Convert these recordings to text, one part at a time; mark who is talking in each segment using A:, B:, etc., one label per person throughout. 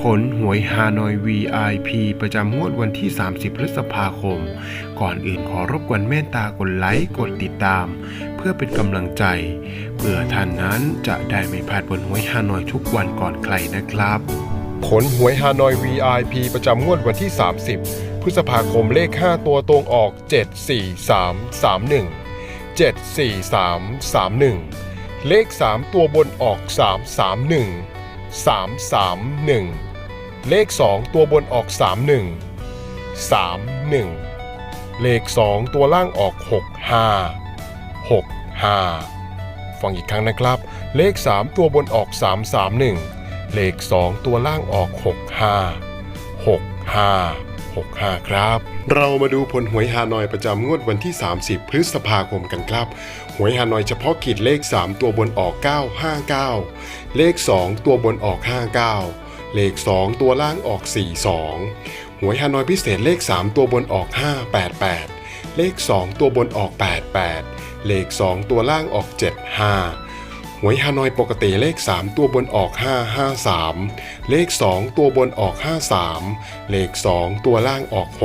A: ผลหวยฮานอย VIP ประจำงวดวันที่ 30 พฤษภาคม ก่อนอื่นขอรบกวนเมตตากดไลค์กดติดตาม เพื่อเป็นกำลังใจเพื่อท่านนั้นจะได้ไม่พลาดผลหวยฮานอยทุกวันก่อนใครนะครับ
B: ผลหวยฮานอย VIP ประจำงวดวันที่ 30 พฤษภาคมเลข 5 ตัวตรงออก 74331 74331 เลข 3 ตัวบนออก 331 331 เลข 2 ตัวบนออก 31 31 เลข 2 ตัวล่างออก 65 65 ฟังอีกครั้งนะครับ เลข 3 ตัวบนออก 331 เลข 2 ตัวล่างออก 65 65 65 ครับ เรามาดูผลหวยฮานอยประจำงวดวันที่ 30 พฤษภาคมกันครับ หวยฮานอยเฉพาะกิจเลข 3 ตัวบนออก 959 เลข 2 ตัวบนออก 59 เลข 2 ตัวล่างออก 42 หวยฮานอยพิเศษเลข 3 ตัวบนออก 588 เลข 2 ตัวบนออก 88 เลข 2 ตัวล่างออก 75 หวยฮานอยปกติเลข 3 ตัวบนออก 553 เลข 2 ตัวบนออก 53 เลข 2 ตัวล่างออก 65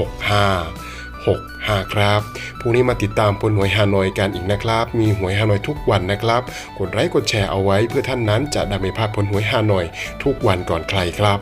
B: 65 ครับ พรุ่งนี้มาติดตามผลหวยฮานอยกันอีกนะครับ มีหวยฮานอยทุกวันนะครับ กดไลค์กดแชร์เอาไว้เพื่อท่านนั้นจะได้ไม่พลาดผลหวยฮานอยทุกวันก่อนใครครับ